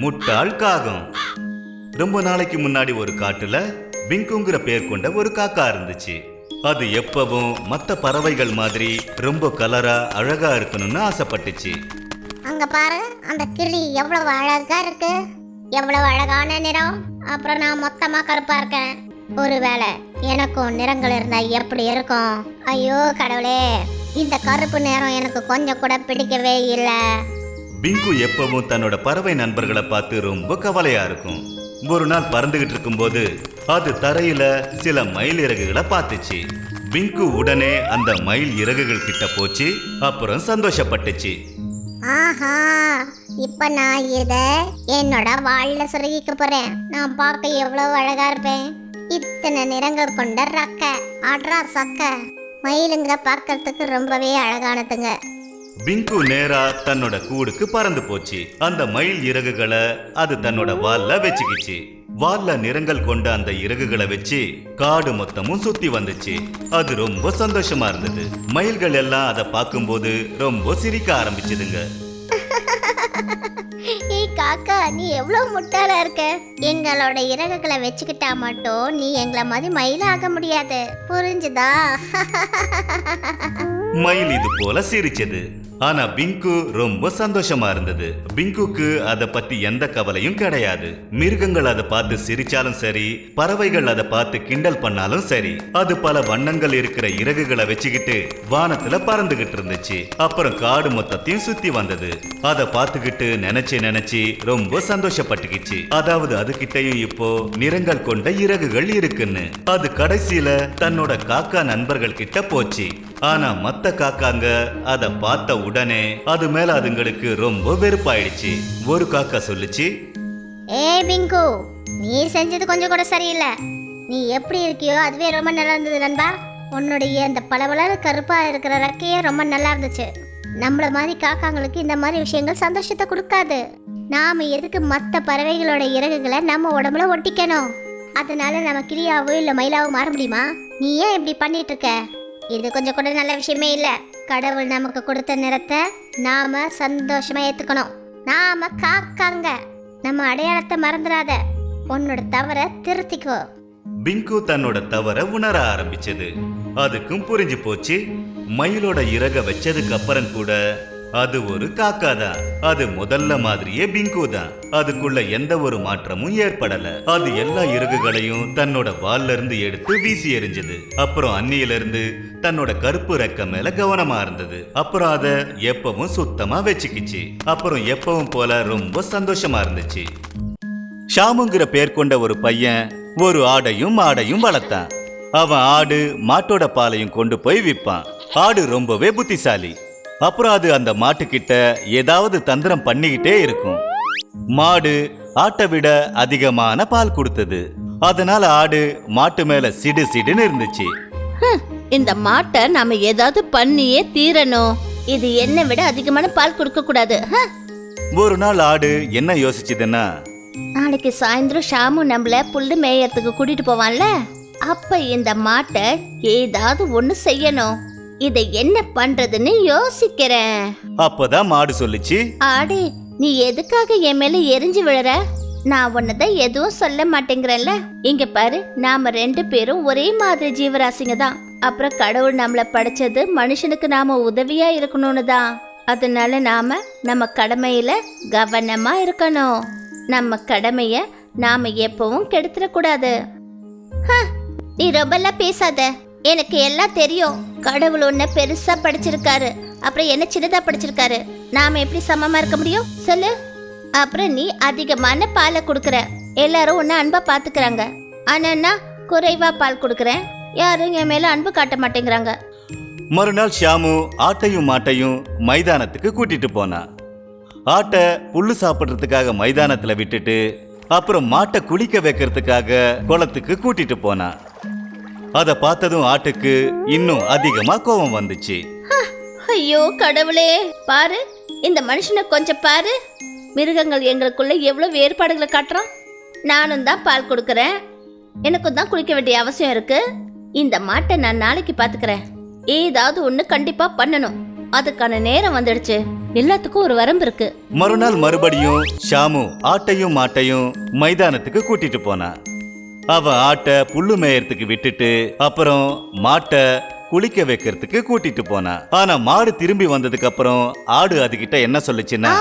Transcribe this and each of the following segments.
முட்டாள் காகம். ரொம்ப நாளைக்கு முன்னாடி ஒரு காட்டுல பிங்குங்கிற பேர் கொண்ட ஒரு காக்கா இருந்துச்சு. அது எப்பவும் மத்த பறவைகள் மாதிரி ரொம்ப கலரா அழகா இருக்கணும்னு ஆசைப்பட்டுச்சு. அங்க பாரு அந்த கிளி எவ்வளவு அழகா இருக்கு. எவ்வளவு அழகான நிறம். அப்புறம் நான் மொத்தமா கருப்பா இருக்கேன். ஒருவேளை எனக்கும் நிறங்கள் இருந்தா எப்படி இருக்கும்? ஐயோ கடவுளே. இந்த கருப்பு நிறம் எனக்கு கொஞ்சம் கூட பிடிக்கவே இல்லை. பிங்கு எப்பவும் தன்னோட பறவை நண்பர்களை பார்த்து ரொம்ப கவலையா இருக்கும். ஒரு நாள் பறந்துகிட்டு இருக்கும்போது அது தரையில சில மயில் இறகுகளை பார்த்துச்சு. பிங்கு உடனே அந்த மயில் இறகுகள் கிட்ட போச்சு அப்புறம் சந்தோஷப்பட்டுச்சு. ஆஹா இப்ப நான் இத என்னோட வாழ்ல சுருகிக்க போறேன். நான் பார்க்க எவ்வளவு அழகா இருப்பேன். இத்தனை நிறங்கள் கொண்ட ரக்க அட்ரா சக்க. மயிலுங்க பார்க்கறதுக்கு ரொம்பவே அழகானதுங்க. பிங்கு நேரா தன்னோட கூடுக்கு பறந்து போச்சு. அந்த மயில் இறகுகளை அது தன்னோட வால்ல வச்சுக்கிச்சு. வால்ல நிறங்கள் கொண்ட அந்த இறகுகளை வச்சு காடு மொத்தமும் சுத்தி வந்துச்சு. அது ரொம்ப சந்தோஷமா இருந்தது. மயில்கள் எல்லாம் அதை பார்க்கும்போது ரொம்ப சிரிக்க ஆரம்பிச்சதுங்க. ஏய் காக்கா நீ எவ்வளவு முட்டாளா இருக்க? எங்களோட இறகுகளை வச்சுக்கிட்டா மட்டும் நீ எங்களை மாதிரி மயிலாக முடியாது. புரிஞ்சுதா? மயில் இது போல சிரிச்சது. ஆனா பிங்கு ரொம்ப சந்தோஷமா இருந்தது. பிங்குக்கு அதை பத்தி எந்த கவலையும் கிடையாது. மிருகங்கள் அதை பார்த்து சிரிச்சாலும் சரி பறவைகள் அதை பார்த்து கிண்டல் பண்ணாலும் சரி அது பல வண்ணங்கள் இருக்கிற இறகுகளை வச்சுக்கிட்டு வானத்துல பறந்துகிட்டு இருந்துச்சு. அப்புறம் காடு மொத்தத்தையும் சுத்தி வந்தது. அதை பார்த்துக்கிட்டு நினைச்சு நினைச்சு ரொம்ப சந்தோஷப்பட்டுக்கிச்சு. அதாவது அது கிட்டையும் இப்போ நிறங்கள் கொண்ட இறகுகள் இருக்குன்னு. அது கடைசியில தன்னோட காக்கா நண்பர்கள் கிட்ட போச்சு. ஆனா மத்த காக்காங்க அத பார்த்த உடனே அது மேல அதுங்களுக்கு ரொம்ப வெறுப்பாயிடுச்சு. ஒரு காக்கா சொல்லுச்சு ஏய் பிங்கு நீ செஞ்சது கொஞ்சம் கூட சரியில்லை. நீ எப்படி இருக்கியோ அதுவே ரொம்ப நல்லா இருந்தது நண்பா. உன்னுடைய அந்த பளபள கருப்பா இருக்கிற ரெக்கையே ரொம்ப நல்லா இருந்துச்சு. நம்மள மாதிரி காக்காங்களுக்கு இந்த மாதிரி விஷயங்கள் சந்தோஷத்தை கொடுக்காது. நாம எதுக்கு மற்ற பறவைகளோட இறகுகளை நம்ம உடம்புல ஒட்டிக்கணும்? அதனால நம்ம கிளியாவோ இல்ல மயிலாவோ மாற முடியுமா? நீ ஏன் இப்படி பண்ணிட்டு இருக்க? இது கொஞ்சம் கூட நல்ல விஷயமே இல்லை. கடவுள் நமக்கு கொடுத்த நிறத்தை நாம சந்தோஷமா ஏத்துக்கணும். நாம காக்காங்க. நம்ம அடையாளத்தை மறந்துடாத. உன்னோட தவற திருத்திக்கோ. பிங்கு தன்னோட தவற உணர ஆரம்பிச்சது. அதுக்கும் புரிஞ்சு போச்சு. மயிலோட இறக வச்சதுக்கு அப்புறம் கூட அது ஒரு காக்கா தான் அது முதல்ல மாதிரியே பிங்கு தான் அதுக்குள்ள எந்த ஒரு மாற்றமும் ஏற்படல. அது எல்லா இறகுகளையும் தன்னோட வால்ல இருந்து எடுத்து வீசி எறிஞ்சது. அப்புறம் அன்னியில இருந்து தன்னோட கருப்பு ரெக்க மேல கவனமா இருந்தது. அப்புறம் அத எப்பவும் சுத்தமா வச்சுக்கிச்சு. அப்புறம் எப்பவும் போல ரொம்ப சந்தோஷமா இருந்துச்சு. ஷாமுங்கிற பேர் கொண்ட ஒரு பையன் ஒரு ஆடையும் மாடையும் வளர்த்தான். அவன் ஆடு மாட்டோட பாலையும் கொண்டு போய் விற்பான். ஆடு ரொம்பவே புத்திசாலி. அப்புறம் அது அந்த மாட்டுக்கிட்ட ஏதாவது தந்திரம் பண்ணிக்கிட்டே இருக்கும். மாடு ஆட்டை விட அதிகமான பால் கொடுத்தது. அதனால ஆடு மாட்டு மேல சிடு சிடுன்னு இருந்துச்சு. இந்த மாட்டை நாம ஏதாவது பண்ணியே தீரணும். இது என்னை விட அதிகமான பால் கொடுக்க கூடாது. ஒரு நாள் ஆடு என்ன யோசிச்சுதுன்னா நாளைக்கு சாயந்தரம் ஷாமு நம்மள புல்லு மேயறதுக்கு கூட்டிட்டு போவான்ல. அப்ப இந்த மாட்டை ஏதாவது ஒண்ணு செய்யணும். இதை என்ன பண்றதுன்னு யோசிக்கிறேன். அப்பதான் மாடு சொல்லுச்சு. ஆடு நீ எதுக்காக என் மேல எரிஞ்சு விழற? நான் உன்னதான் எதுவும் சொல்ல மாட்டேங்கிறேன்ல. இங்க பாரு நாம ரெண்டு பேரும் ஒரே மாதிரி ஜீவராசிங்க தான். அப்புறம் கடவுள் நம்மள படைச்சது மனுஷனுக்கு நாம உதவியா இருக்கணும்னு தான். அதனால நாம நம்ம கடமையில கவனமா இருக்கணும். நம்ம கடமைய நாம எப்பவும் கெடுத்துடக்கூடாது ஹ, நீ ரொம்பலாம் பேசாத. எனக்கு எல்லாம் தெரியும். கடவுள் ஒன்று பெருசா படிச்சிருக்காரு. அப்புறம் என்ன சின்னதா படிச்சிருக்காரு. நாம எப்படி சமமா இருக்க முடியும்? சொல்லு. அப்புறம் நீ அதிகமான பாலை கொடுக்குற. எல்லாரும் உன்னை அன்பா பாத்துக்கிறாங்க. ஆனா நான் குறைவா பால் கொடுக்குறேன். யாரும் என் மேல அன்பு காட்ட மாட்டேங்கிறாங்க. மறுநாள் ஷியாமு ஆட்டையும் மாட்டையும் மைதானத்துக்கு கூட்டிட்டு போனா. ஆட்டை புல்லு சாப்பிட்றதுக்காக மைதானத்துல விட்டுட்டு அப்புறம் மாட்டை குளிக்க வைக்கிறதுக்காக குளத்துக்கு கூட்டிட்டு போனான் அதை பார்த்ததும் ஆட்டுக்கு இன்னும் அதிகமா கோபம் வந்துச்சு. ஐயோ கடவுளே. பாரு இந்த மனுஷனை கொஞ்சம் பாரு. மிருகங்கள் எங்களுக்குள்ள எவ்வளோ வேறுபாடுகளை காட்டுறான். நானும் தான் பால் கொடுக்குறேன். எனக்கும் தான் குளிக்க வேண்டிய அவசியம் இருக்கு. இந்த மாட்டை நான் நாளைக்கு பார்த்துக்கிறேன் ஏதாவது ஒன்று கண்டிப்பாக பண்ணணும். அதுக்கான நேரம் வந்துடுச்சு. எல்லாத்துக்கும் ஒரு வரம்பு இருக்கு. மறுநாள் மறுபடியும் ஷாமு ஆட்டையும் மாட்டையும் மைதானத்துக்கு கூட்டிட்டு போனான் அவ ஆட்டை புல்லு மேயறதுக்கு விட்டுட்டு அப்புறம் மாட்டை குளிக்க வைக்கிறதுக்கு கூட்டிட்டு போனான் ஆனா மாடு திரும்பி வந்ததுக்கு அப்புறம் ஆடு அதுகிட்ட என்ன சொல்லுச்சுன்னா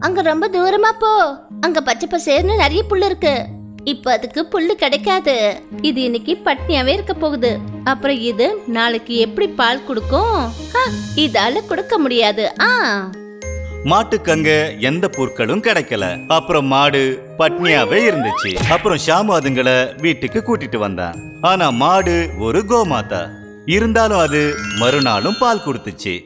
அங்க ரொம்ப தூரமா போ. அங்க பச்சை பசேர்னு நிறைய புல்லு இருக்கு. இப்ப அதுக்கு புல்லு கிடைக்காது. இது இன்னைக்கு பட்னியாவே இருக்க போகுது. அப்புறம் இது நாளைக்கு எப்படி பால் கொடுக்கும்? இதால கொடுக்க முடியாது. ஆ. மாட்டுக்கு அங்க எந்த பொருட்களும் கிடைக்கல. அப்புறம் மாடு பட்னியாவே இருந்துச்சு. அப்புறம் ஷாமு அதுங்களை வீட்டுக்கு கூட்டிட்டு வந்தான். ஆனா மாடு ஒரு கோமாதா. இருந்தாலும் அது மறுநாளும் பால் கொடுத்துச்சு.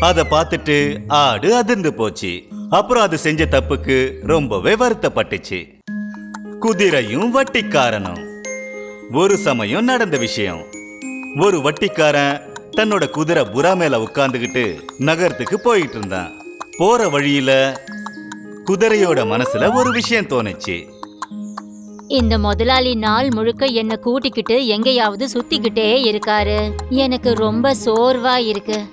அத பார்த்துட்டு ஆடு அதிர்ந்து போச்சு. அப்புறம் அது செஞ்ச தப்புக்கு ரொம்பவே வருத்தப்பட்டுச்சு. குதிரையும் வட்டிக்காரனும். ஒரு சமயம் நடந்த விஷயம். ஒரு வட்டிக்காரன் தன்னோட குதிரை புறா மேல உட்காந்துக்கிட்டு நகரத்துக்கு போயிட்டு இருந்தான். போற வழியில குதிரையோட மனசுல ஒரு விஷயம் தோணுச்சு. இந்த முதலாளி நாள் முழுக்க என்ன கூட்டிக்கிட்டு எங்கேயாவது சுத்திக்கிட்டே இருக்காரு. எனக்கு ரொம்ப சோர்வா இருக்கு.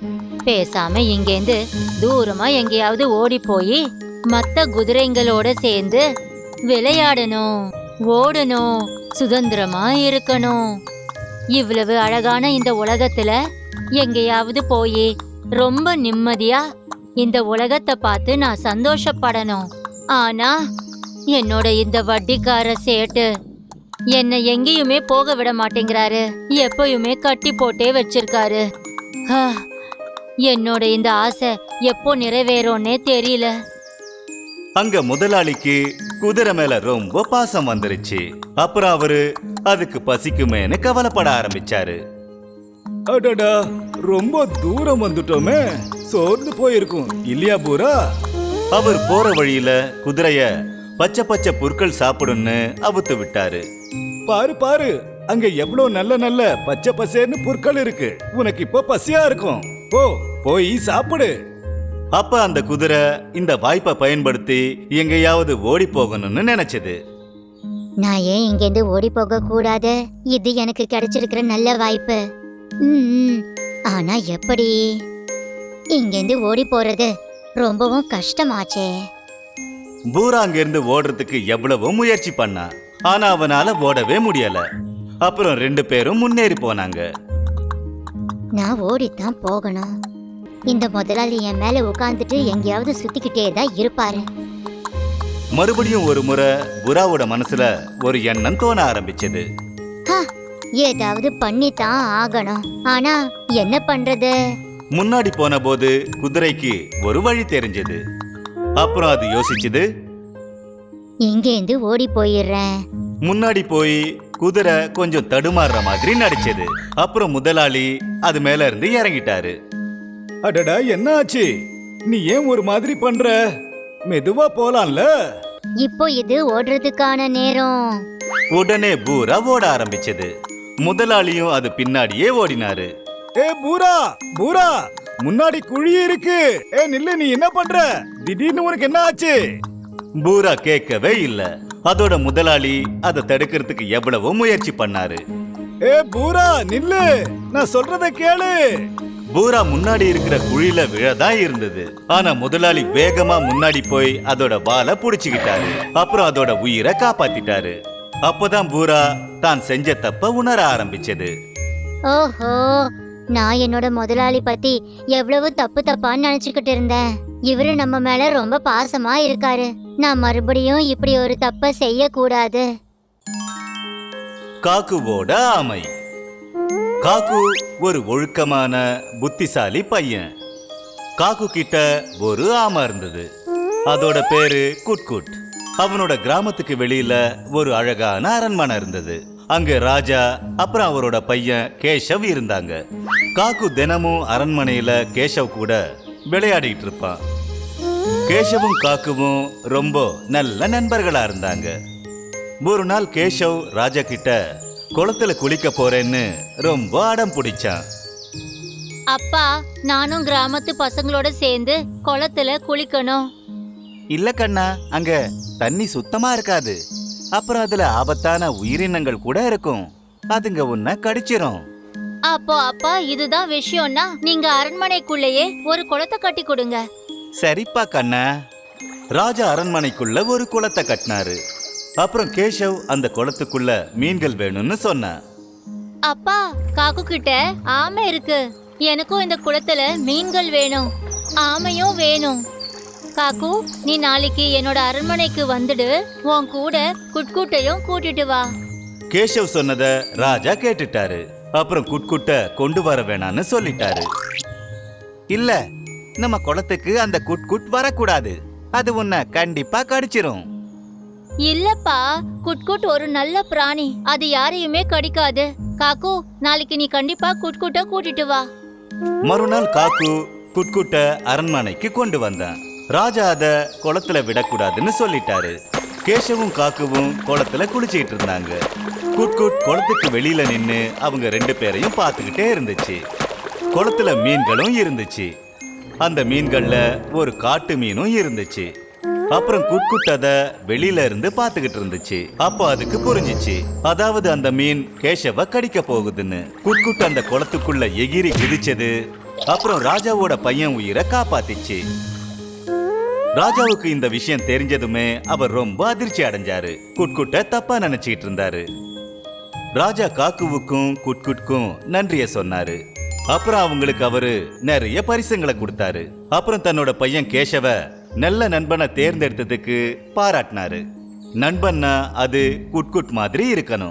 பேசாம இங்கேந்து தூரமா எங்கேயாவது ஓடி போய் மத்த குதிரைங்களோட சேர்ந்து விளையாடணும் ஓடணும் சுதந்திரமா இருக்கணும். இவ்வளவு அழகான இந்த உலகத்துல எங்கேயாவது போய் ரொம்ப நிம்மதியா இந்த உலகத்தை பார்த்து நான் சந்தோஷப்படணும். ஆனா என்னோட இந்த வட்டிக்கார சேட்டு என்னை எங்கேயுமே போக விட மாட்டேங்கிறாரு. எப்பயுமே கட்டி போட்டே வச்சிருக்காரு. ஆ, என்னோட இந்த ஆசை எப்போ நிறைவேறும்னே தெரியல. அங்க முதலாளிக்கு குதிரை மேல ரொம்ப பாசம் வந்துருச்சு. அப்புறம் அவரு அதுக்கு பசிக்குமேன்னு கவலைப்பட ஆரம்பிச்சாரு. அடடா ரொம்ப தூரம் வந்துட்டோமே. சோர்ந்து போயிருக்கும். இல்லையா பூரா? அவர் போற வழியில குதிரைய பச்சை பச்சை புற்கள் சாப்பிடும்னு அவுத்து விட்டாரு. பாரு பாரு. அங்க எவ்வளவு நல்ல நல்ல பச்சை பசேர்னு புற்கள் இருக்கு. உனக்கு இப்போ பசியா இருக்கும். போ போய் சாப்பிடு. அப்ப அந்த குதிரை இந்த வாய்ப்பை பயன்படுத்தி எங்கேயாவது ஓடி போகணும்னு நினைச்சது. நான் ஏன் இங்கேருந்து ஓடி போக கூடாது? இது எனக்கு கிடைச்சிருக்கிற நல்ல வாய்ப்பு. ஆனா எப்படி? இங்கேருந்து ஓடி போறது ரொம்பவும் கஷ்டமாச்சே. பூரா அங்கிருந்து ஓடுறதுக்கு எவ்வளவோ முயற்சி பண்ணான் ஆனா அவனால ஓடவே முடியல. அப்புறம் ரெண்டு பேரும் முன்னேறி போனாங்க. நான் ஓடித்தான் போகணும். இந்த முதலாளி என் மேல உட்காந்துட்டு எங்கேயாவது சுத்திக்கிட்டே தான் இருப்பாரு. மறுபடியும் ஒரு முறை புறாவோட மனசுல ஒரு எண்ணம் தோண ஆரம்பிச்சது. ஏதாவது பண்ணித்தான் ஆகணும். ஆனா என்ன பண்றது? முன்னாடி போன போது குதிரைக்கு ஒரு வழி தெரிஞ்சது. அப்புறம் அது யோசிச்சது இங்கேருந்து ஓடி போயிடுறேன். முன்னாடி போய் குதிரை கொஞ்சம் தடுமாறுற மாதிரி நடிச்சது. அப்புறம் முதலாளி அது மேல இருந்து இறங்கிட்டாரு. அடடா என்ன ஆச்சு? நீ ஏன் ஒரு மாதிரி பண்ற? மெதுவா போலாம்ல. இப்போ இது ஓடுறதுக்கான நேரம். உடனே பூரா ஓட ஆரம்பிச்சது. முதலாளியும் அது பின்னாடியே ஓடினாரு. ஏ பூரா பூரா முன்னாடி குழி இருக்கு. ஏ நில்லு நீ என்ன பண்ற? திடீர்னு உனக்கு என்ன ஆச்சு? பூரா கேட்கவே இல்ல. அதோட முதலாளி அதை தடுக்கிறதுக்கு எவ்வளவோ முயற்சி பண்ணாரு. ஏ பூரா நில்லு நான் சொல்றத கேளு. பூரா முன்னாடி இருக்கிற குழியில விழதான் இருந்தது. ஆனா முதலாளி வேகமா முன்னாடி போய் அதோட வாலை புடிச்சுக்கிட்டாரு. அப்புறம் அதோட உயிரை காப்பாத்திட்டாரு. அப்பதான் பூரா தான் செஞ்ச தப்ப உணர ஆரம்பிச்சது. ஓஹோ நான் என்னோட முதலாளி பத்தி எவ்வளவு தப்பு தப்பான்னு நினைச்சுக்கிட்டு இருந்தேன். இவரு நம்ம மேல ரொம்ப பாசமா இருக்காரு. நான் மறுபடியும் இப்படி ஒரு தப்ப செய்யக்கூடாது. காக்குவோட ஆமை. காக்கு ஒரு ஒழுக்கமான புத்திசாலி பையன். காக்கு கிட்ட ஒரு ஆமை இருந்தது. அதோட பேரு குட்குட். அவனோட கிராமத்துக்கு வெளியில ஒரு அழகான அரண்மனை இருந்தது. அங்க ராஜா அப்புறம் அவரோட பையன் கேஷவ் இருந்தாங்க. காக்கு தினமும் அரண்மனையில கேஷவ் கூட விளையாடிட்டு இருப்பான். கேஷவும் காக்குவும் ரொம்ப நல்ல நண்பர்களா இருந்தாங்க. ஒரு நாள் கேஷவ் ராஜா கிட்ட குளத்துல குளிக்க போறேன்னு ரொம்ப அடம் பிடிச்சான். அப்பா நானும் கிராமத்து பசங்களோட சேர்ந்து குளத்துல குளிக்கணும். இல்ல கண்ணா அங்க தண்ணி சுத்தமா இருக்காது. அப்புறம் அதுல ஆபத்தான உயிரினங்கள் கூட இருக்கும். அதுங்க உன்னை கடிச்சிரும். அப்போ அப்பா இதுதான் விஷயம்னா நீங்க அரண்மனைக்குள்ளேயே ஒரு குளத்தை கட்டி கொடுங்க. சரிப்பா கண்ணா. ராஜா அரண்மனைக்குள்ள ஒரு குளத்தை கட்டினாரு. அப்புறம் கேஷவ் அந்த குளத்துக்குள்ள மீன்கள் வேணும்னு சொன்னான் அப்பா காக்கு கிட்ட ஆமை இருக்கு. எனக்கும் இந்த குளத்துல மீன்கள் வேணும். ஆமையும் வேணும். காக்கு நீ நாளைக்கு என்னோட அரண்மனைக்கு வந்துடு. உன் கூட குட்குட்டையும் கூட்டிட்டு வா. கேஷவ் சொன்னத ராஜா கேட்டுட்டாரு. அப்புறம் குட்குட்ட கொண்டு வர வேணான்னு சொல்லிட்டாரு. இல்ல நம்ம குளத்துக்கு அந்த குட்குட் வரக்கூடாது. அது உன்னை கண்டிப்பா கடிச்சிரும். இல்லப்பா குட்குட் ஒரு நல்ல பிராணி. அது யாரையுமே கடிக்காது. காக்கு நாளைக்கு நீ கண்டிப்பா குட்குட்ட கூட்டிட்டு வா. மறுநாள் காக்கு குட்குட்ட அரண்மனைக்கு கொண்டு வந்தான். ராஜா அத குளத்துல விடக்கூடாதுன்னு சொல்லிட்டாரு. கேஷவும் காக்குவும் குளத்துல குளிச்சிட்டு இருந்தாங்க. குட்குட் குளத்துக்கு வெளியில நின்னு அவங்க ரெண்டு பேரையும் பார்த்துக்கிட்டே இருந்துச்சு. குளத்துல மீன்களும் இருந்துச்சு. அந்த மீன்கள்ல ஒரு காட்டு மீனும் இருந்துச்சு. அப்புறம் குட்குட் அத வெளியில இருந்து பார்த்துக்கிட்டு இருந்துச்சு. அப்போ அதுக்கு புரிஞ்சிச்சு. அதாவது அந்த மீன் கேஷவ கடிக்க போகுதுன்னு. குட்குட் அந்த குளத்துக்குள்ள எகிரி குதிச்சது. அப்புறம் ராஜாவோட பையன் உயிரை காப்பாத்திச்சு. ராஜாவுக்கு இந்த விஷயம் தெரிஞ்சதுமே அவர் ரொம்ப அதிர்ச்சி அடைஞ்சாரு. குட்குட்ட தப்பா நினைச்சிட்டு இருந்தாரு. ராஜா காக்குவுக்கும் குட்குட்கும் நன்றிய சொன்னாரு. அப்புறம் அவங்களுக்கு அவரு நிறைய பரிசுங்களை கொடுத்தாரு. அப்புறம் தன்னோட பையன் கேஷவ நல்ல நண்பனை தேர்ந்தெடுத்ததுக்கு பாராட்டினாரு. நண்பன்னா அது குட்குட் மாதிரி இருக்கணும்.